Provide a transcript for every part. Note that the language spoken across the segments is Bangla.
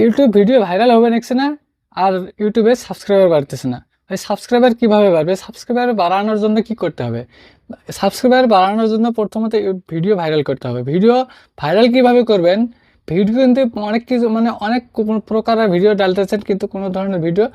ইউটিউব ভিডিও ভাইরাল হবে দেখছে না, আর ইউটিউবে সাবস্ক্রাইবার বাড়তেছে না। ভাই সাবস্ক্রাইবার কীভাবে বাড়বে? সাবস্ক্রাইবার বাড়ানোর জন্য কি করতে হবে? সাবস্ক্রাইবার বাড়ানোর জন্য প্রথমত ভিডিও ভাইরাল করতে হবে। ভিডিও ভাইরাল কীভাবে করবেন? ভিডিও কিন্তু অনেক কিছু মানে অনেক প্রকারের ভিডিও ডালতেছেন, কিন্তু কোনো ধরনের ভিডিও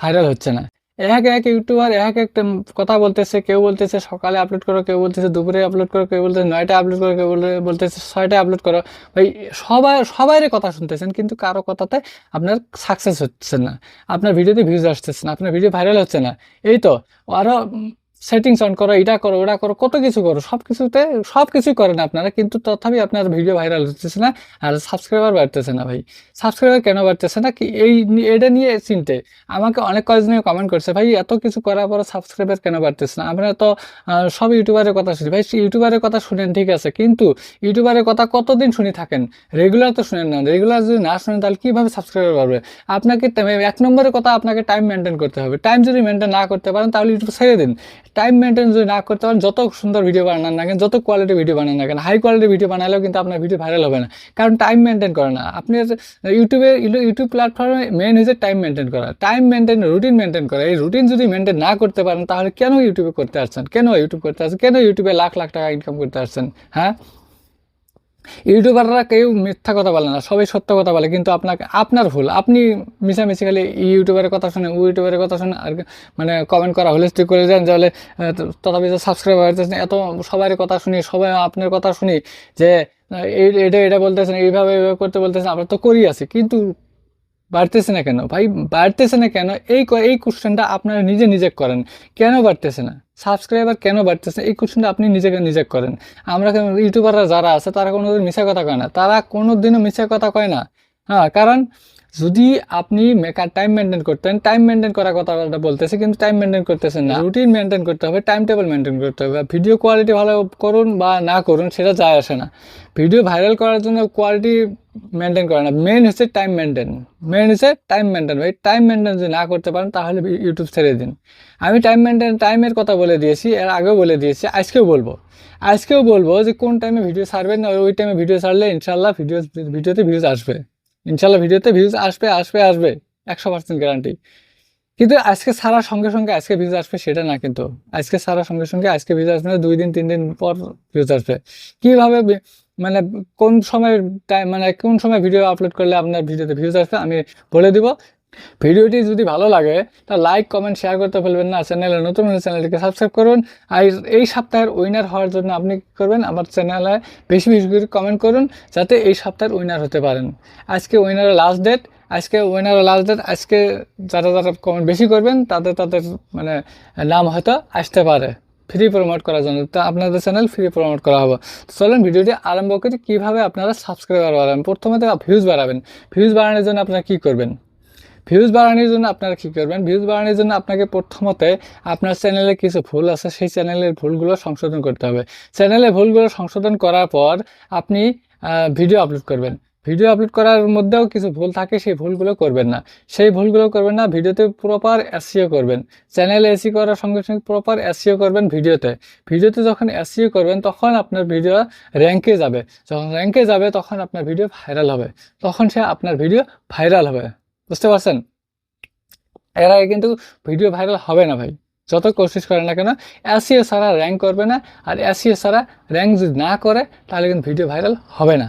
ভাইরাল হচ্ছে না। এক এক ইউটিউবার এক একটা কথা বলতেছে, কেউ বলতেছে সকালে আপলোড করো, কেউ বলতেছে দুপুরে আপলোড করো, কেউ বলতেছে নয়টায় আপলোড করো, কেউ বলে- বলতেছে ছয়টায় আপলোড করো। ভাই, সবাই সবাইয়ের কথা শুনতেছেন, কিন্তু কারও কথাতে আপনার সাকসেস হচ্ছে না। আপনার ভিডিওতে ভিউজ আসতেছে না, আপনার ভিডিও ভাইরাল হচ্ছে না। এই তো আরও সেটিংস অন করো, এটা করো, ওটা করো, কত কিছু করো সব কিছুতে সব কিছুই করেন আপনারা, কিন্তু তথাপি আপনার ভিডিও ভাইরাল হতেছে না, আর সাবস্ক্রাইবার বাড়তেছে না ভাই। সাবস্ক্রাইবার কেন বাড়তেছে না? কি এই এটা নিয়ে চিনতে। আমাকে অনেক কয়েকজনে কমেন্ট করছে, ভাই, এত কিছু করার পর সাবস্ক্রাইবার কেন বাড়তেছে না? আমরা তো সব ইউটিউবারের কথা শুনি। ভাই ইউটিউবারের কথা শুনেন, ঠিক আছে, কিন্তু ইউটিউবারের কথা কতদিন শুনি থাকেন? রেগুলার তো শুনেন না। রেগুলার যদি না শুনেন, তাহলে কীভাবে সাবস্ক্রাইবার বাড়বে? আপনাকে এক নম্বরের কথা আপনাকে টাইম মেনটেন করতে হবে। টাইম যদি মেনটেন না করতে পারেন, তাহলে ইউটিউব ছেড়ে দিন। টাইম মেনটেন যদি না করতে পারেন, যত সুন্দর ভিডিও বানান না কেন, যত কোয়ালিটি ভিডিও বানান না কেন হাই কোয়ালিটি ভিডিও বানালেও কিন্তু আপনার ভিডিও ভাইরাল হবে না। কারণ টাইম মেনটেন করে না। আপনি ইউটিউবে ইউটিউব প্ল্যাটফর্মে মেন হচ্ছে টাইম মেনটেন করা। টাইম মেনটেন রুটিন মেনটেন করা। এই রুটিন যদি মেনটেন না করতে পারেন, তাহলে কেন ইউটিউবে করতে আসছেন? কেন ইউটিউব করতে আসছেন? কেন ইউটিউবে লাখ লাখ টাকা ইনকাম করতে আসছেন? হ্যাঁ? ইউটিউবাররা কেউ মিথ্যা কথা বলে না, সবাই সত্য কথা বলে, কিন্তু আপনাকে, আপনার ভুল। আপনি মিশামিশি খালি ইউটিউবের কথা শুনে ইউটিউবারের কথা শুনে আর মানে কমেন্ট করা হোলিস্টিক করে যান তাহলে তথাপি যে সাবস্ক্রাইবার এত সবার কথা শুনি, সবাই আপনার কথা শুনি যে এটা এটা বলতেছেন, এইভাবে এইভাবে করতে বলতেছেন, আমরা তো করি আছি, কিন্তু বাড়তেছে না কেন? ভাই, বাড়তেছে না কেন? এই এই কোশ্চেনটা আপনারা নিজে নিজে করেন। কেন বাড়তেছে না? সাবস্ক্রাইবার কেন বাড়তেছে? এই কোশ্চেনটা আপনি নিজেকে নিজে করেন। আমরা ইউটিউবাররা যারা আছে, তারা কোনোদিন মিশা কথা কয় না। তারা কোনোদিনও মিশা কথা কয় না। হ্যাঁ কারণ যদি আপনি মেকার টাইম মেনটেন করতেন টাইম মেনটেন করার কথা বলতেছে কিন্তু টাইম মেনটেন করতেছেন না। রুটিন মেনটেন করতে হবে টাইম টেবিল মেনটেন করতে হবে। ভিডিও কোয়ালিটি ভালো করুন বা না করুন সেটা যায় আসে না। ভিডিও ভাইরাল করার জন্য কোয়ালিটি মেনটেন করে না। মেন হচ্ছে টাইম মেনটেন মেন হচ্ছে টাইম মেনটেন ভাই টাইম মেনটেন যদি না করতে পারেন তাহলে ইউটিউব ছেড়ে দিন। আমি টাইম মেনটেন টাইমের কথা বলে দিয়েছি এর আগেও বলে দিয়েছি আজকেও বলব। আজকেও বলব যে কোন টাইমে ভিডিও ছাড়বেন না ওই টাইমে ভিডিও ছাড়লে ইনশাল্লাহ ভিডিও ভিডিওতে ভিউজ আসবে। ইনশাল্লাহ ভিডিওতে ভিউজ আসবে আসবে আসবে। একশো পার্সেন্ট গ্যারান্টি কিন্তু আজকে সারা সঙ্গে সঙ্গে আজকে ভিউজ আসবে সেটা না কিন্তু। আজকে সারা সঙ্গে সঙ্গে আজকে ভিউজ আসবে না, দুই দিন, তিন দিন পর ভিউজ আসবে। কীভাবে মানে কোন সময় টাইম মানে কোন সময় ভিডিও আপলোড করলে আপনার ভিডিওতে ভিউজ আসবে আমি বলে দিব। ভিডিওটি যদি ভালো লাগে তা লাইক কমেন্ট শেয়ার করতে ভুলবেন না। চ্যানেলে নতুন চ্যানেলটিকে সাবস্ক্রাইব করুন। আর এই সপ্তাহের উইনার হওয়ার জন্য আপনি কী করবেন? আমার চ্যানেলে বেশি বেশি করে কমেন্ট করুন, যাতে এই সপ্তাহের উইনার হতে পারেন। আজকে উইনারের লাস্ট ডেট আজকে উইনারের লাস্ট ডেট আজকে যারা যারা কমেন্ট বেশি করবেন, তাদের তাদের মানে নাম হয়তো আসতে পারে। ফ্রি প্রমোট করার জন্য। তা আপনাদের চ্যানেল ফ্রি প্রমোট করা হবে। তো চলুন ভিডিওটি আরম্ভ করি। কীভাবে আপনারা সাবস্ক্রাইবার বাড়াবেন? প্রথমে ভিউজ বাড়াবেন। ভিউজ বাড়ানোর জন্য আপনারা কী করবেন? ভিউজ বাড়ানোর জন্য আপনারা কী করবেন? ভিউজ বাড়ানোর জন্য আপনাকে প্রথমতে আপনার চ্যানেলে কিছু ভুল আছে, সেই চ্যানেলের ভুলগুলো সংশোধন করতে হবে। চ্যানেলে ভুলগুলো সংশোধন করার পর আপনি ভিডিও আপলোড করবেন। ভিডিও আপলোড করার মধ্যেও কিছু ভুল থাকে, সেই ভুলগুলো করবেন না। সেই ভুলগুলো করবেন না ভিডিওতে প্রপার এসিও করবেন। চ্যানেলে এসি করার সঙ্গে সঙ্গে প্রপার এসিও করবেন ভিডিওতে ভিডিওতে যখন এসিও করবেন, তখন আপনার ভিডিও র্যাঙ্কে যাবে। যখন র্যাঙ্কে যাবে, তখন আপনার ভিডিও ভাইরাল হবে। তখন সে আপনার ভিডিও ভাইরাল হবে। বুঝতে পারছেন? এর আগে কিন্তু ভিডিও ভাইরাল হবে না ভাই। যত কোশিশ করে না কেন এসিও ছাড়া র্যাঙ্ক করবে না, আর এসিও ছাড়া র্যাঙ্ক যদি না করে, তাহলে কিন্তু ভিডিও ভাইরাল হবে না।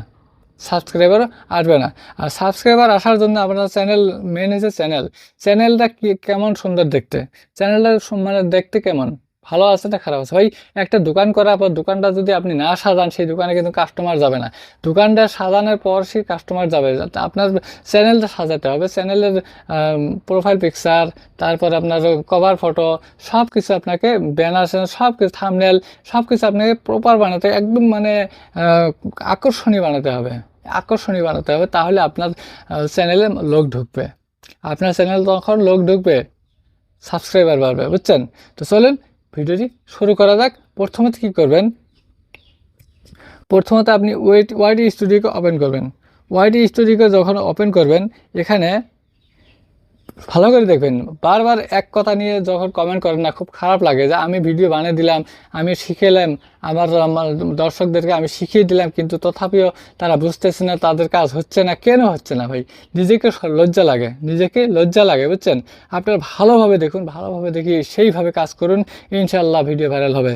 সাবস্ক্রাইবারও আসবে না। আর সাবস্ক্রাইবার আসার জন্য আপনার চ্যানেল মেন হচ্ছে চ্যানেল চ্যানেলটা কেমন সুন্দর দেখতে? চ্যানেলটা মানে দেখতে কেমন? ভালো আছে না খারাপ আছে? ভাই, একটা দোকান করার পর দোকানটা যদি আপনি না সাজান, সেই দোকানে কিন্তু কাস্টমার যাবে না। দোকানটা সাজানোর পর সেই কাস্টমার যাবে। আপনার চ্যানেলটা সাজাতে হবে। চ্যানেলের প্রোফাইল পিকচার তারপর আপনার কভার ফটো সব কিছু আপনাকে ব্যানার সব কিছু থামনেল সব কিছু আপনাকে প্রপার বানাতে, একদম মানে আকর্ষণীয় বানাতে হবে। আকর্ষণীয় বানাতে হবে, তাহলে আপনার চ্যানেলে লোক ঢুকবে। আপনার চ্যানেল তখন লোক ঢুকবে সাবস্ক্রাইবার বাড়বে, বুঝছেন? তো চলুন ভিডিওটি শুরু করা যাক। প্রথমত কী করবেন? প্রথমত আপনি ওয়েট, ওয়াইডি স্টুডিওকে ওপেন করবেন। ওয়াইডি স্টুডিওকে যখন ওপেন করবেন, এখানে ভালো করে দেখবেন। বারবার এক কথা নিয়ে যখন কমেন্ট করেন না, খুব খারাপ লাগে যে আমি ভিডিও বানিয়ে দিলাম, আমি শিখেলাম, আমার আমার দর্শকদেরকে আমি শিখিয়ে দিলাম, কিন্তু তথাপিও তারা বুঝতেছে না তাদের কাজ হচ্ছে না, কেন হচ্ছে না ভাই? নিজেকে লজ্জা লাগে, নিজেকে লজ্জা লাগে, বুঝছেন? আপনারা ভালোভাবে দেখুন, ভালোভাবে দেখি সেইভাবে কাজ করুন ইনশাল্লাহ ভিডিও ভাইরাল হবে।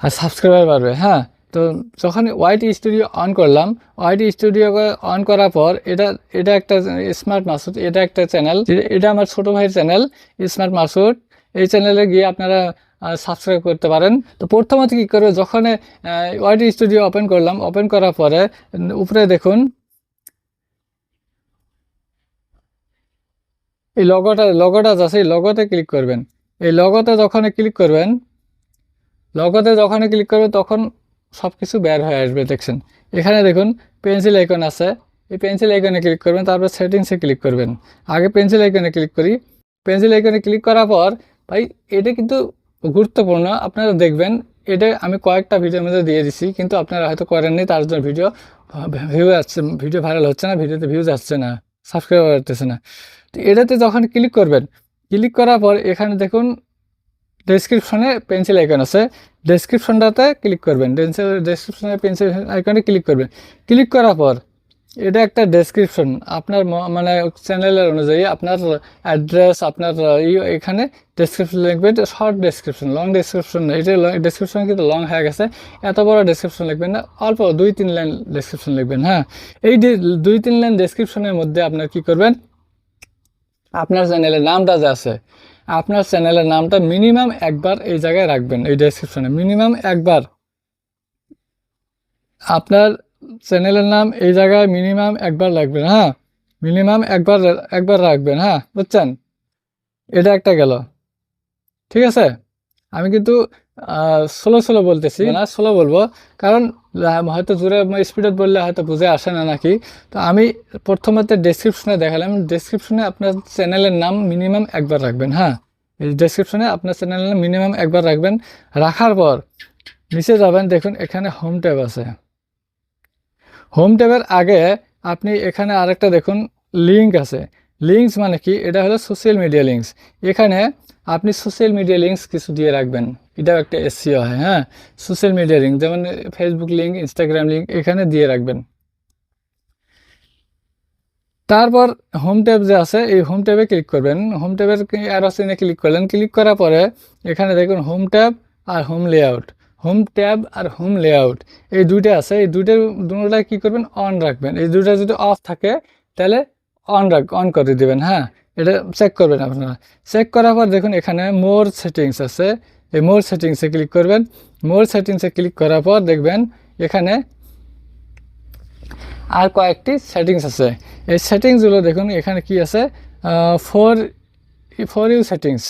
আর সাবস্ক্রাইবার বাড়বে হ্যাঁ? তো যখন ওয়াইটি স্টুডিও অন করলাম ওয়াইটি স্টুডিও অন করার পর এটা এটা একটা স্মার্ট মাসুদ এটা একটা চ্যানেল এটা আমার ছোটো ভাইয়ের চ্যানেল স্মার্ট মাসুদ এই চ্যানেলে গিয়ে আপনারা সাবস্ক্রাইব করতে পারেন। তো প্রথমত কী করবে যখন ওয়াইটি স্টুডিও ওপেন করলাম ওপেন করার পরে, উপরে দেখুন, এই লগোটা লগোটা আছে এই লগোতে ক্লিক করবেন। এই লগোতে যখন ক্লিক করবেন লগোতে যখন ক্লিক করবে তখন সব কিছু বের হয়ে আসবে, দেখছেন? এখানে দেখুন পেন্সিল আইকন আছে। এই পেন্সিল আইকনে ক্লিক করবেন, তারপর সেটিংসে ক্লিক করবেন। আগে পেন্সিল আইকনে ক্লিক করি। পেন্সিল আইকনে ক্লিক করার পর, ভাই, এটা কিন্তু গুরুত্বপূর্ণ। আপনারা দেখবেন, এটা আমি কয়েকটা ভিডিওর মধ্যে দিয়ে দিছি, কিন্তু আপনারা হয়তো করেননি, তার জন্য ভিডিও ভিউ আসছে ভিডিও ভাইরাল হচ্ছে না ভিডিওতে ভিউজ আসছে না সাবস্ক্রাইব আসতেছে না। তো এটাতে যখন ক্লিক করবেন ক্লিক করার পর এখানে দেখুন ডেসক্রিপশনে পেন্সিল আইকন আছে। ডেসক্রিপশনটাতে ক্লিক করবেন। ডেসক্রিপশনে পেন্সিল আইকনে ক্লিক করবেন। ক্লিক করার পর এটা একটা ডেসক্রিপশন আপনার মানে চ্যানেলের অনুযায়ী আপনার অ্যাড্রেস আপনার এখানে ডেসক্রিপশন লিখবেন। শর্ট ডেসক্রিপশন লং ডেসক্রিপশন এটা ডেসক্রিপশন কিন্তু লং হয়ে গেছে। এত বড় ডেসক্রিপশন লিখবেন না। অল্প দুই, তিন লাইন ডেসক্রিপশন লিখবেন হ্যাঁ। এই দুই, তিন লাইন ডেসক্রিপশনের মধ্যে আপনার কি করবেন? আপনার চ্যানেলের নামটা যে আছে আপনার চ্যানেলের নামটা মিনিমাম একবার এই জায়গায় রাখবেন, এই ডেসক্রিপশনে মিনিমাম একবার। আপনার চ্যানেলের নাম এই জায়গায় মিনিমাম একবার রাখবেন হ্যাঁ? মিনিমাম একবার একবার রাখবেন হ্যাঁ? বুঝছেন? এটা একটা গেল। ঠিক আছে? আমি কিন্তু স্লো স্লো বলতেছি। না স্লো বলব। কারণ হয়তো জোরে স্পিডত বললে হয়তো বুঝে আসে না নাকি। তো আমি প্রথমত ডেসক্রিপশনে দেখালাম। ডেসক্রিপশনে আপনার চ্যানেলের নাম মিনিমাম একবার রাখবেন হ্যাঁ? ডেসক্রিপশনে আপনার চ্যানেলের নাম মিনিমাম একবার রাখবেন। রাখার পর নিচে যাবেন, দেখুন এখানে হোম ট্যাব আছে। হোম ট্যাবের আগে আপনি এখানে আরেকটা দেখুন লিঙ্ক আছে। লিঙ্কস মানে কি? এটা হলো সোশ্যাল মিডিয়া লিঙ্কস এখানে আপনি সোশ্যাল মিডিয়া লিঙ্কস কিছু দিয়ে রাখবেন। এটাও একটা এসিও হয় হ্যাঁ? সোশ্যাল মিডিয়া লিঙ্ক যেমন ফেসবুক লিঙ্ক ইনস্টাগ্রাম লিঙ্ক এখানে দিয়ে রাখবেন। তারপর হোম ট্যাব যে আছে, এই হোম ট্যাবে ক্লিক করবেন। হোম ট্যাবের অ্যারো চিহ্নে ক্লিক করলেন। ক্লিক করার পরে এখানে দেখুন হোম ট্যাব আর হোম লেআউট হোম ট্যাব আর হোম লেআউট এই দুইটা আছে। এই দুইটার দুটোটা কী করবেন? অন রাখবেন। এই দুইটা যদি অফ থাকে, তাহলে অন রাখ অন করে দিবেন হ্যাঁ? এটা চেক করবেন আপনারা। চেক করার পর দেখুন এখানে মোর সেটিংস আছে। এই মোর সেটিংসে ক্লিক করবেন। মোর সেটিংসে ক্লিক করার পর দেখবেন এখানে আর কয়েকটি সেটিংস আছে। এই সেটিংসগুলো দেখুন, এখানে কি আছে? For for you settings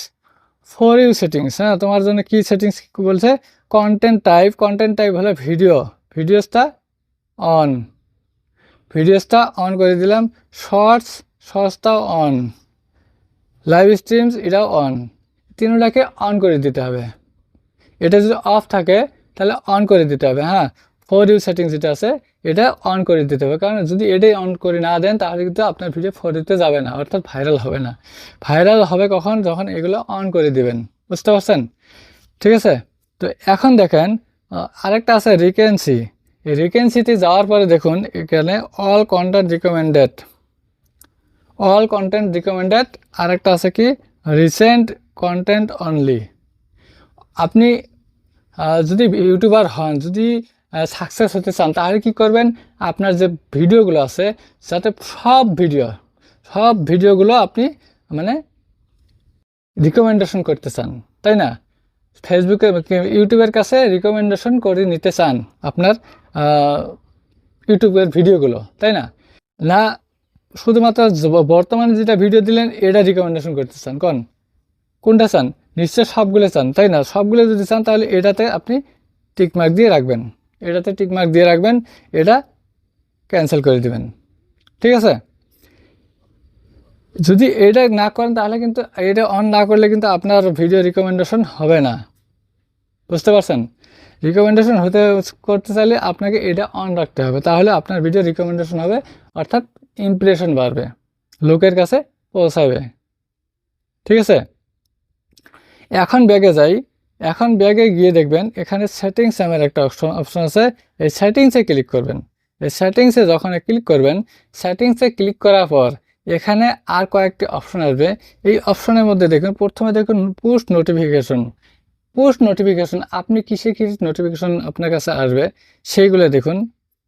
for you settings হ্যাঁ তোমার জন্য কি সেটিংস বলছে? কন্টেন্ট টাইপ কন্টেন্ট টাইপ হলো ভিডিও ভিডিওসটা অন ভিডিওসটা অন করে দিলাম। শর্টস শর্টসটাও অন লাইভ স্ট্রিমস এটাও অন তিনটাকে অন করে দিতে হবে। এটা যদি অফ থাকে, তাহলে অন করে দিতে হবে হ্যাঁ? ফোর ইউ সেটিংস যেটা আছে, এটা অন করে দিতে হবে। কারণ যদি এটাই অন করে না দেন, তাহলে কিন্তু আপনার ভিডিও ফোর ইউতে যাবে না, অর্থাৎ ভাইরাল হবে না। ভাইরাল হবে কখন? যখন এগুলো অন করে দিবেন। বুঝতে পারছেন? ঠিক আছে? তো এখন দেখেন আরেকটা আছে রিকেন্সি এই রিকেন্সিতে যাওয়ার পরে দেখুন, এখানে all content recommended all content recommended আরেকটা আছে কি? রিসেন্ট কন্টেন্ট অনলি আপনি যদি ইউটিউবার হন, যদি সাকসেস হতে চান, তাহলে কি করবেন? আপনার যে ভিডিওগুলো আছে, যাতে সব ভিডিও সব ভিডিওগুলো আপনি মানে রিকমেন্ডেশন করতে চান, তাই না? ফেসবুকে ইউটিউবের কাছে রিকমেন্ডেশন করে নিতে চান আপনার ইউটিউবের ভিডিওগুলো, তাই না? না, শুধুমাত্র বর্তমানে যেটা ভিডিও দিলেন, এটা রিকমেন্ডেশন করতে চান, কোন? কোনটা চান? নিশ্চয় সবগুলো চান, তাই না? সবগুলো যদি চান, তাহলে এটাতে আপনি টিকমার্ক দিয়ে রাখবেন। এটাতে টিকমার্ক দিয়ে রাখবেন, এটা ক্যান্সেল করে দিবেন। ঠিক আছে? যদি এটা না করেন, তাহলে কিন্তু এটা অন না করলে কিন্তু আপনার ভিডিও রিকমেন্ডেশন হবে না। বুঝতে পারছেন? রিকমেন্ডেশন হতে করতে চাইলে আপনাকে এটা অন রাখতে হবে। তাহলে আপনার ভিডিও রিকমেন্ডেশন হবে, অর্থাৎ ইমপ্রেশন বাড়বে, লোকের কাছে পৌঁছাবে। ঠিক আছে? এখন ব্যাগে যাই। এখন ব্যাগে গিয়ে দেখবেন এখানে সেটিংস নামের একটা অপশন অপশন আছে। এই সেটিংসে ক্লিক করবেন। এই সেটিংসে যখন ক্লিক করবেন সেটিংসে ক্লিক করার পর এখানে আর কয়েকটি অপশন আসবে। এই অপশনের মধ্যে দেখুন, প্রথমে দেখুন পোস্ট নোটিফিকেশন পোস্ট নোটিফিকেশন আপনি কিসে কি নোটিফিকেশন আপনার কাছে আসবে, সেইগুলো দেখুন।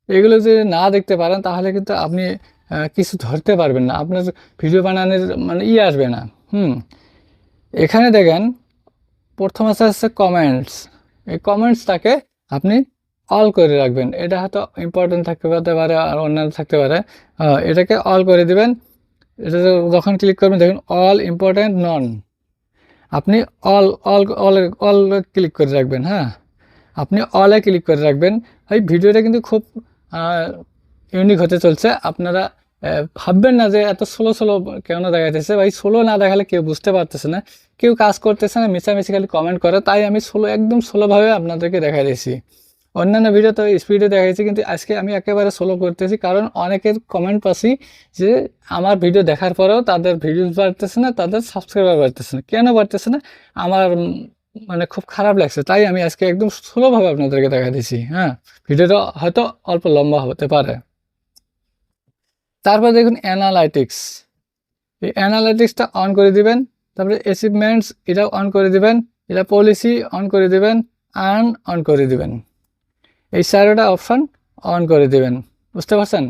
এগুলো যদি না দেখতে পারেন, তাহলে কিন্তু আপনি কিছু ধরতে পারবেন না। আপনার ভিডিও বানানোর মানে ই আসবে না। হুম। এখানে দেখেন প্রথম আছে হচ্ছে কমেন্টস এই কমেন্টসটাকে আপনি অল করে রাখবেন। এটা হয়তো ইম্পর্টেন্ট থাকতে পারতে পারে আর অন্যান্য থাকতে পারে। এটাকে অল করে দিবেন। এটা যখন ক্লিক করবেন, দেখুন অল ইম্পর্টেন্ট নন আপনি all all all all click করে রাখবেন হ্যাঁ? আপনি অলে ক্লিক করে রাখবেন। এই ভিডিওটা কিন্তু খুব ইউনিক হতে চলছে। আপনারা ভাববেন না যে এত স্লো স্লো কেন দেখাইতেছে? ভাই স্লো না দেখালে কেউ বুঝতে পারতেছে না। কেউ কাজ করতেছে না মিশামিশি খালি কমেন্ট করে। তাই আমি স্লো একদম স্লোভাবে আপনাদেরকে দেখাই দিয়েছি অন্যান্য ভিডিও তো স্পিডে দেখাইছি, কিন্তু আজকে আমি একেবারে স্লো করতেছি। কারণ অনেকের কমেন্ট পাচ্ছি যে, আমার ভিডিও দেখার পরেও তাদের ভিডিওস বাড়তেছে না, তাদের সাবস্ক্রাইবার বাড়তেছে না। কেন বাড়তেছে না? আমার মানে খুব খারাপ লাগছে। তাই আমি আজকে একদম স্লোভাবে আপনাদেরকে দেখা দিয়েছি হ্যাঁ ভিডিওটা হয়তো অল্প লম্বা হতে পারে। তারপর দেখুন অ্যানালাইটিক্স এই অ্যানালাইটিক্সটা অন করে দিবেন, তারপরে অ্যাচিভমেন্টস এটাও অন করে দিবেন, এটা পলিসি অন করে দিবেন আর্ন অন করে দিবেন। এই চারোটা অপশান অন করে দিবেন, বুঝতে পারছেন?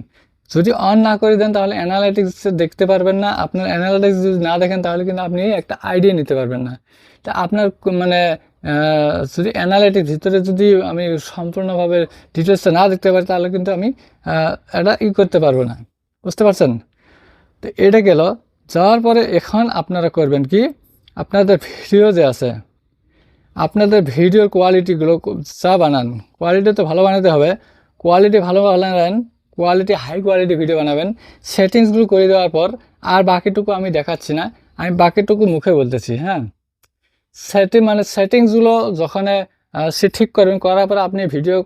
যদি অন না করে দেন তাহলে অ্যানালাইটিক্স দেখতে পারবেন না, আপনার অ্যানালাইটিক্স যদি না দেখেন তাহলে কিন্তু আপনি একটা আইডিয়া নিতে পারবেন না। তা আপনার মানে যদি অ্যানালাইটিক্স ভিতরে যদি আমি সম্পূর্ণভাবে ডিটেলসটা না দেখতে পারি তাহলে কিন্তু আমি এটা ই করতে পারব না। বুঝতে পারছেন? তো এটা গেল। যাওয়ার পরে এখন আপনারা করবেন কি? আপনাদের ভিডিও যে আছে, আপনাদের ভিডিওর কোয়ালিটিগুলো যা বানান কোয়ালিটি তো ভালো বানাতে হবে। কোয়ালিটি ভালো বানাবেন কোয়ালিটি হাই কোয়ালিটি ভিডিও বানাবেন। সেটিংসগুলো করে দেওয়ার পর আর বাকিটুকু আমি দেখাচ্ছি না, আমি বাকিটুকু মুখে বলতেছি হ্যাঁ? সেটিং মানে সেটিংসগুলো যখন সে ঠিক করবেন, করার পর আপনি ভিডিও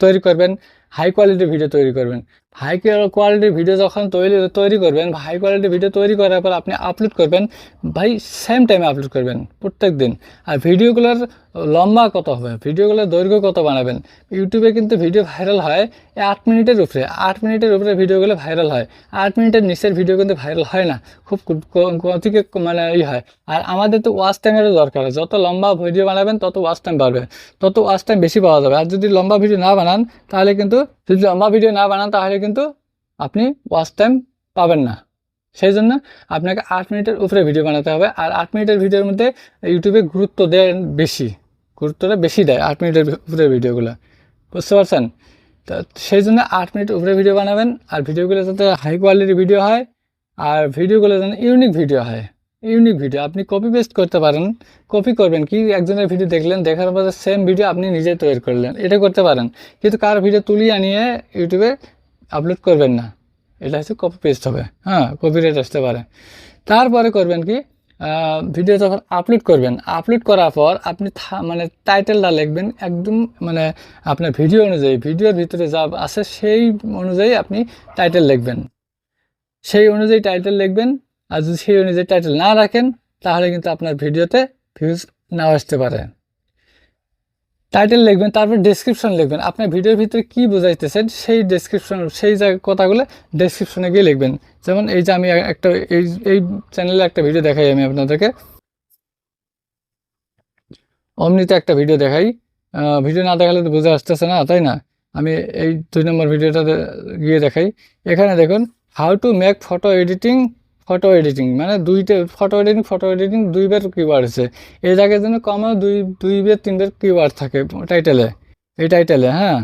তৈরি করবেন হাই কোয়ালিটির ভিডিও তৈরি করবেন। হাই কোয়ালিটির ভিডিও যখন তৈরি তৈরি করবেন হাই কোয়ালিটির ভিডিও তৈরি করার পর আপনি আপলোড করবেন, ভাই সেম টাইমে আপলোড করবেন প্রত্যেক দিন আর ভিডিওগুলোর লম্বা কত হবে? ভিডিওগুলোর দৈর্ঘ্য কত বানাবেন? ইউটিউবে কিন্তু ভিডিও ভাইরাল হয় আট মিনিটের উপরে। আট মিনিটের উপরে ভিডিওগুলো ভাইরাল হয়। আট মিনিটের নিচের ভিডিও কিন্তু ভাইরাল হয় না। খুব গতিকে মানে ই হয়। আর আমাদের তো ওয়াচ টাইমেরও দরকার। যত লম্বা ভিডিও বানাবেন, তত ওয়াচ টাইম বাড়বে। তত ওয়াচ টাইম বেশি পাওয়া যাবে। আর যদি লম্বা ভিডিও না বানান, তাহলে কিন্তু যদি লম্বা ভিডিও না বানান, তাহলে কিন্তু আপনি ওয়াচ টাইম পাবেন না। সেই জন্য আপনাকে আট মিনিটের উপরে ভিডিও বানাতে হবে আর আট মিনিটের ভিডিওর মধ্যে ইউটিউবে গুরুত্ব দেয় বেশি। গুরুত্বটা বেশি দেয় আট মিনিটের উপরে ভিডিওগুলো বুঝতে পারছেন? তা সেই জন্য আট মিনিট উপরে ভিডিও বানাবেন আর ভিডিওগুলো যাতে হাই কোয়ালিটির ভিডিও হয় আর ভিডিওগুলো যেন ইউনিক ভিডিও হয়। ইউনিক ভিডিও আপনি কপি পেস্ট করতে পারেন। কপি করবেন কি একজনের ভিডিও দেখলেন, দেখার পর সেম ভিডিও আপনি নিজে তৈরি করলেন। এটা করতে পারেন। কিন্তু কার ভিডিও তুলিয়ে আনিয়ে ইউটিউবে আপলোড করবেন না। এটা হচ্ছে কপি পেস্ট হবে। হ্যাঁ কপিরাইট আসতে পারে। তারপরে করবেন কি ভিডিও যখন আপলোড করবেন আপলোড করার পর আপনি মানে টাইটেলটা লিখবেন একদম মানে আপনার ভিডিও অনুযায়ী। ভিডিওর ভিতরে যা আছে সেই অনুযায়ী আপনি টাইটেল লিখবেন। সেই অনুযায়ী টাইটেল লিখবেন। আর যদি সেই অনুযায়ী টাইটেল না রাখেন, তাহলে কিন্তু আপনার ভিডিওতে ভিউজ নাও আসতে পারে। টাইটেল লিখবেন, তারপর ডেসক্রিপশন লিখবেন। আপনার ভিডিওর ভিতরে কি বোঝাইতেছেন, সেই ডেসক্রিপশন সেই কথাগুলো ডেসক্রিপশনে গিয়ে লিখবেন। যেমন এই যে আমি একটা, এই এই চ্যানেলে একটা ভিডিও দেখাই আমি আপনাদেরকে। অমনিতে একটা ভিডিও দেখাই। ভিডিও না দেখালে তো বুঝে আসতেছে না, তাই না? আমি এই দুই নম্বর ভিডিওটা গিয়ে দেখাই। এখানে দেখুন how to make photo editing photo editing মানে দুইটা ফটো এডিটিং ফটো এডিটিং দুইবার কিওয়ার্ড আছে। এই জায়গায় যেন কমে দুই দুই বের, তিন বের কিওয়ার্ড থাকে টাইটেলে এই টাইটেলে হ্যাঁ?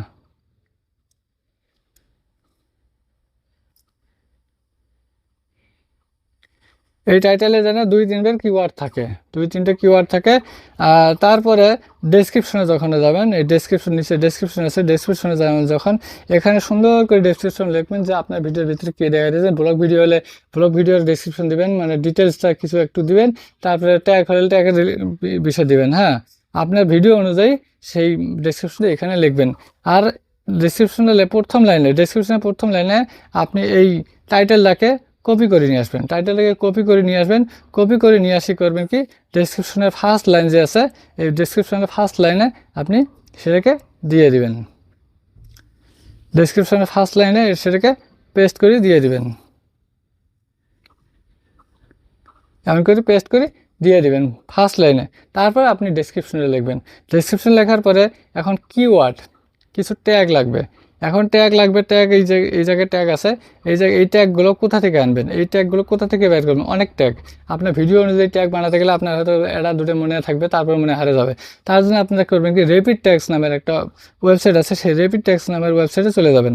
এই টাইটেলে যেন দুই তিনবার কিওয়ার্ড থাকে। দুই তিনটে কিওয়ার্ড থাকে। আর তারপরে ডেসক্রিপশনে যখন যাবেন, এই ডেসক্রিপশন নিচে ডেসক্রিপশন আছে। ডেসক্রিপশনে যাবেন যখন, এখানে সুন্দর করে ডেসক্রিপশন লিখবেন যে আপনার ভিডিওর ভিতরে কী দেখা দিয়েছেন ব্লগ ভিডিও হলে ব্লগ ভিডিওর ডেসক্রিপশন দিবেন মানে ডিটেলসটা কিছু একটু দিবেন, তারপরে ট্যাগ হলে ট্যাগের বিষয় দিবেন হ্যাঁ? আপনার ভিডিও অনুযায়ী সেই ডেসক্রিপশনটা এখানে লিখবেন। আর ডেসক্রিপশনে প্রথম লাইনে ডেসক্রিপশনের প্রথম লাইনে আপনি এই টাইটেলটাকে কপি করে নিয়ে আসবেন। টাইটেলটাকে কপি করে নিয়ে আসবেন। কপি করে নিয়ে আসি করবেন কি? ডেসক্রিপশনের ফার্স্ট লাইন যে আছে, এই ডেসক্রিপশনের ফার্স্ট লাইনে আপনি সেটাকে দিয়ে দিবেন। ডেসক্রিপশনের ফার্স্ট লাইনে সেটাকে পেস্ট করে দিয়ে দিবেন। এমন করে পেস্ট করে দিয়ে দিবেন ফার্স্ট লাইনে তারপর আপনি ডেসক্রিপশনে লিখবেন। ডেসক্রিপশন লেখার পরে এখন কিওয়ার্ড কিছু ট্যাগ লাগবে। এখন ট্যাগ লাগবে ট্যাগ এই যে, এই জায়গায় ট্যাগ আছে, এই জায়গায়, এই ট্যাগগুলো কোথা থেকে আনবেন? এই ট্যাগগুলো কোথা থেকে বের করবেন? অনেক ট্যাগ আপনার ভিডিও অনুযায়ী ট্যাগ বানাতে গেলে আপনার হয়তো এটা দুটো মনে থাকবে, তারপর মনে হারে যাবে। তার জন্য আপনারা করবেন কি রেপিড ট্যাক্স নামের একটা ওয়েবসাইট আছে, সেই রেপিড ট্যাক্স নামের ওয়েবসাইটে চলে যাবেন।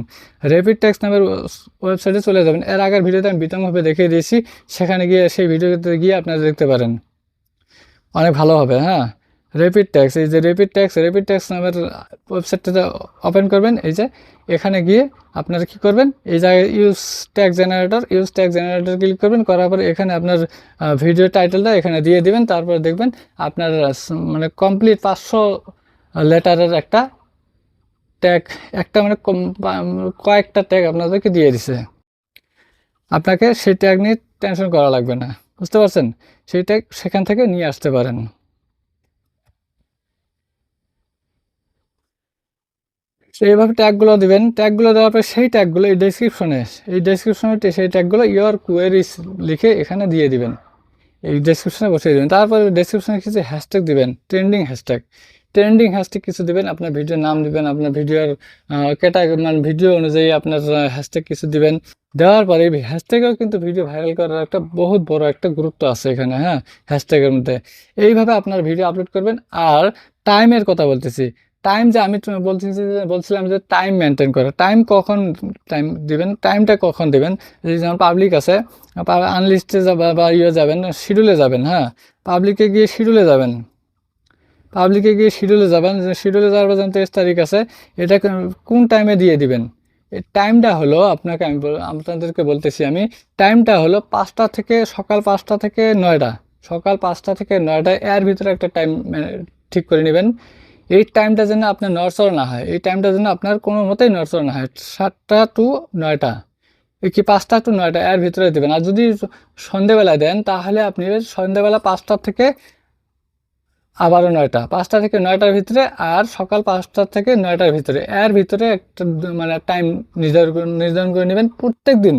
রেপিড ট্যাক্স নামের ওয়েবসাইটে চলে যাবেন। এর আগের ভিডিওতে আমি বিতমভাবে দেখিয়ে দিয়েছি, সেখানে গিয়ে, সেই ভিডিওতে গিয়ে আপনারা দেখতে পারেন। অনেক ভালো হবে হ্যাঁ? রেপিড ট্যাক্স এই যে রেপিড ট্যাক্স রেপিড ট্যাক্স নামের ওয়েবসাইটটাতে ওপেন করবেন, এই যে এখানে গিয়ে আপনারা কি করবেন, এই জায়গায় use tag generator use tag generator click করবেন, করার পরে এখানে আপনার ভিডিও টাইটেলটা এখানে দিয়ে দিবেন, তারপর দেখবেন আপনার মানে কমপ্লিট পাঁচশো লেটারের একটা ট্যাগ একটা মানে কয়েকটা ট্যাগ আপনাদেরকে দিয়ে দিছে। আপনাকে সেই ট্যাগ নিয়ে টেনশন করা লাগবে না, বুঝতে পারছেন? সেই ট্যাগ সেখান থেকে নিয়ে আসতে পারেন। তো এইভাবে ট্যাগগুলো দিবেন। ট্যাগগুলো দেওয়ার পরে সেই ট্যাগগুলো এই ডেসক্রিপশনে এই ডেসক্রিপশনে সেই ট্যাগগুলো ইয়োর কোয়েরিজ লিখে এখানে দিয়ে দিবেন। এই ডেসক্রিপশনে বসিয়ে দেবেন। তারপরে ডেসক্রিপশনে কিছু হ্যাশট্যাগ দিবেন ট্রেন্ডিং হ্যাশট্যাগ ট্রেন্ডিং হ্যাশট্যাগ কিছু দিবেন, আপনার ভিডিওর নাম দিবেন, আপনার ভিডিওর ক্যাটাগরি মানে ভিডিও অনুযায়ী আপনার হ্যাশট্যাগ কিছু দিবেন। দেওয়ার পরে হ্যাশট্যাগেও কিন্তু ভিডিও ভাইরাল করার একটা বহুত বড় একটা গুরুত্ব আছে এখানে হ্যাঁ হ্যাশট্যাগের মধ্যে। এইভাবে আপনার ভিডিও আপলোড করবেন। আর টাইমের কথা বলতেছি। টাইম যে আমি বলছি যে- বলছিলাম যে টাইম মেনটেন করে। টাইম কখন টাইম দিবেন? টাইমটা কখন দিবেন? যেমন পাবলিক আছে আনলিস্টে বা ইয়ে যাবেন শিডিউলে যাবেন হ্যাঁ? পাবলিকে গিয়ে শিডিউলে যাবেন। পাবলিকে গিয়ে শিডিউলে যাবেন শিডিউলে যাওয়ার পর তেইশ তারিখ আছে, এটা কোন- টাইমে দিয়ে দিবেন? টাইমটা হলো আপনাকে আমি আপনাদেরকে বলতেছি আমি টাইমটা হলো পাঁচটা থেকে সকাল পাঁচটা থেকে নয়টা। সকাল পাঁচটা থেকে নয়টা এর ভিতরে একটা টাইম ঠিক করে নেবেন। এই টাইমটা যেন আপনার নড়চড় না হয়, এই টাইমটা যেন আপনার কোনো মতেই নড়চড় না হয়, সাতটা টু নয়টা কি পাঁচটা টু নয়টা, এর ভিতরে দেবেন। আর যদি সন্ধেবেলা দেন, তাহলে আপনি সন্ধেবেলা পাঁচটা থেকে আবারও নয়টা, পাঁচটা থেকে নয়টার ভিতরে আর সকাল পাঁচটা থেকে নয়টার ভিতরে, এর ভিতরে একটা মানে টাইম নির্ধারণ নির্ধারণ করে নেবেন প্রত্যেক দিন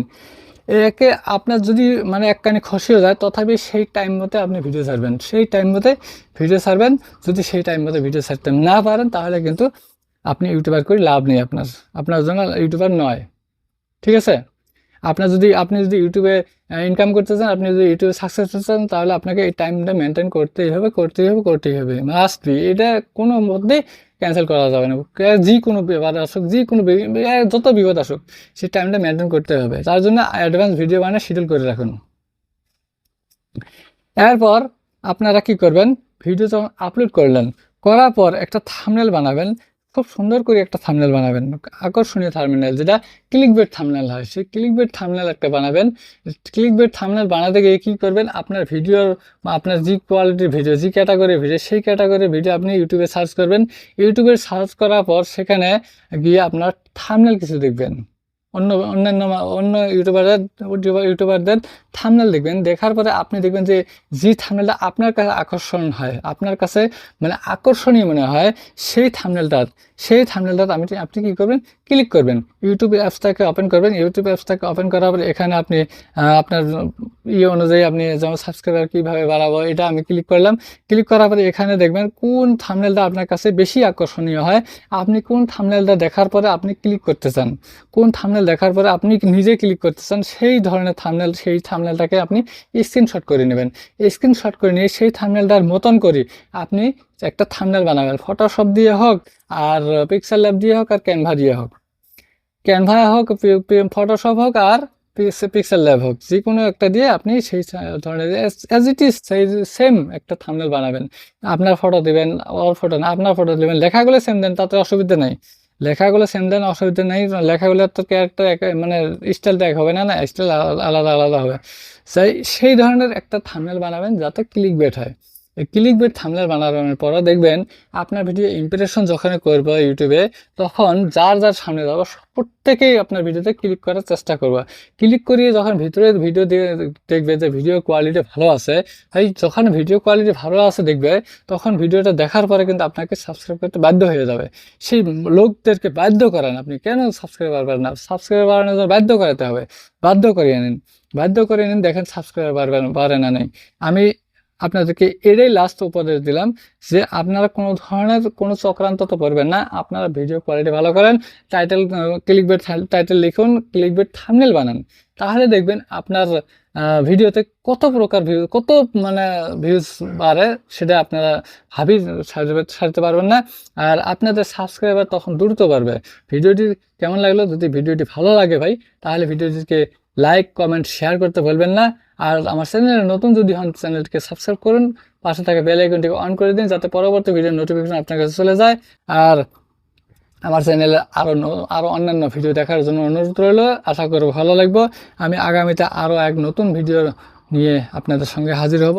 একে আপনার যদি মানে একখানি খসিও যায়, তথাপি সেই টাইম মতে আপনি ভিডিও ছাড়বেন। সেই টাইম মতে ভিডিও ছাড়বেন, যদি সেই টাইম মতো ভিডিও ছাড়তে না পারেন, তাহলে কিন্তু আপনি ইউটিউবার করে লাভ নেই আপনার। আপনার জন্য ইউটিউবার নয়। ঠিক আছে? আপনার যদি, আপনি যদি ইউটিউবে ইনকাম করতে চান, আপনি যদি ইউটিউবে সাকসেস হতে চান, তাহলে আপনাকে এই টাইমটা মেনটেন করতেই হবে করতেই হবে করতেই হবে। মাস্ট বি এটা কোনো মধ্যেই ক্যান্সেল করা যাবে না। যে কোনো বিপদ আসুক, যে কোনো যত বিপদ আসুক, সেই টাইমটা মেনটেন করতে হবে। তার জন্য অ্যাডভান্স ভিডিও বানিয়ে শিডিউল করে রাখুন। এরপর আপনারা কি করবেন? ভিডিও যখন আপলোড করলেন, করার পর একটা থামনেল বানাবেন। খুব সুন্দর করে একটা থামনেল বানাবেন। আকর্ষণীয় থামনেল যেটা ক্লিক বেড থামনেল হয়। সেই ক্লিক বেড থামনেল একটা বানাবেন। ক্লিক বেড থামনেল বানাতে গিয়ে কী করবেন? আপনার ভিডিওর আপনার যে কোয়ালিটির ভিডিও যে ক্যাটাগরির ভিডিও সেই ক্যাটাগরির ভিডিও আপনি ইউটিউবে সার্চ করবেন। ইউটিউবে সার্চ করার পর সেখানে গিয়ে আপনার থামনেল কিছু দেখবেন। অন্য, অন্যান্য অন্য ইউটিউবারদের ইউটিউবারদের থামনেল দেখবেন। দেখার পরে আপনি দেখবেন যে যে থামনেলটা আপনার কাছে আকর্ষণ হয়, আপনার কাছে মানে আকর্ষণীয় মনে হয়, সেই থামনেলটার সেই থামনেলটার আমি আপনি কী করবেন? ক্লিক করবেন। ইউটিউব অ্যাপসটাকে ওপেন করবেন। ইউটিউব অ্যাপসটাকে ওপেন করার পরে এখানে আপনি আপনার ইয়ে অনুযায়ী আপনি যেমন সাবস্ক্রাইবার কীভাবে বাড়াবো, এটা আমি ক্লিক করলাম। ক্লিক করার পরে এখানে দেখবেন কোন থামনেলটা আপনার কাছে বেশি আকর্ষণীয় হয়। আপনি কোন থামনেলটা দেখার পরে আপনি ক্লিক করতে চান। কোন থামনেল দেখার পরে আপনি নিজে ক্লিক করতে চান, সেই ধরনের থামনেল সেই থামনেলটাকে আপনি স্ক্রিনশট করে নেবেন। স্ক্রিনশট করে নিয়ে সেই থামনেলটার মতন করে আপনি একটা থামনেল বানাবেন। ফটোশপ দিয়ে হোক আর পিক্সেল ল্যাব দিয়ে হোক আর ক্যানভা দিয়ে হোক। ক্যানভা হোক ফটোশপ হোক আর পিক্সেল ল্যাব হোক যে কোনো একটা দিয়ে আপনি সেই ধরনের অ্যাজ ইট ইজ সেই সেম একটা থামনেল বানাবেন। আপনার ফটো দেবেন ওর ফটো না, আপনার ফটো দেবেন, লেখাগুলো সেম দেন, তাতে অসুবিধা নেই। লেখাগুলো সেম দেন, অসুবিধা নেই লেখাগুলোর তো ক্যারেক্টার মানে স্টাইলটা এক হবে না না স্টাইল আলাদা আলাদা হবে। সেই সেই ধরনের একটা থামনেল বানাবেন, যাতে ক্লিক বেট হয়। ক্লিক বেট থামলের বানানোর পরও দেখবেন আপনার ভিডিও ইমপ্রেশন যখন করব ইউটিউবে তখন যার যার সামনে যাব, প্রত্যেকেই আপনার ভিডিওতে ক্লিক করার চেষ্টা করবে। ক্লিক করিয়ে যখন ভিতরে ভিডিও দিয়ে দেখবে যে ভিডিও কোয়ালিটি ভালো আছে, এই যখন ভিডিও কোয়ালিটি ভালো আছে দেখবে, তখন ভিডিওটা দেখার পরে কিন্তু আপনাকে সাবস্ক্রাইব করতে বাধ্য হয়ে যাবে। সেই লোকদেরকে বাধ্য করেন আপনি। কেন সাবস্ক্রাইব পারবেন না? সাবস্ক্রাইব বাড়ানোর জন্য বাধ্য করাতে হবে। বাধ্য করিয়ে নিন। বাধ্য করে নিন, দেখেন সাবস্ক্রাইব পারবেন পারে না নেই। আমি আপনাদেরকে এটাই লাস্ট উপদেশ দিলাম যে আপনারা কোনো ধরনের কোনো চক্রান্ত তো করবেন না, আপনারা ভিডিও কোয়ালিটি ভালো করেন টাইটেল ক্লিক বেট টাইটেল লিখুন ক্লিক বেট থামনেল বানান। তাহলে দেখবেন আপনার ভিডিওতে কত প্রকার ভিউ কত মানে ভিউজ বাড়ে সেটা আপনারা ভাবি সারতে পারবেন না। আর আপনাদের সাবস্ক্রাইবার তখন দ্রুত বাড়বে। ভিডিওটি কেমন লাগল? যদি ভিডিওটি ভালো লাগে ভাই, তাহলে ভিডিওটিকে লাইক কমেন্ট শেয়ার করতে ভুলবেন না। আর আমার চ্যানেলে নতুন যদি হন, চ্যানেলটিকে সাবস্ক্রাইব করুন। পাশে থাকা বেল আইকনটিকে অন করে দিন, যাতে পরবর্তী ভিডিওর নোটিফিকেশন আপনার কাছে চলে যায়। আর আমার চ্যানেলে আরও আরও অন্যান্য ভিডিও দেখার জন্য অনুরোধ রইল। আশা করব ভালো লাগবে। আমি আগামীতে আরও এক নতুন ভিডিও নিয়ে আপনাদের সঙ্গে হাজির হব।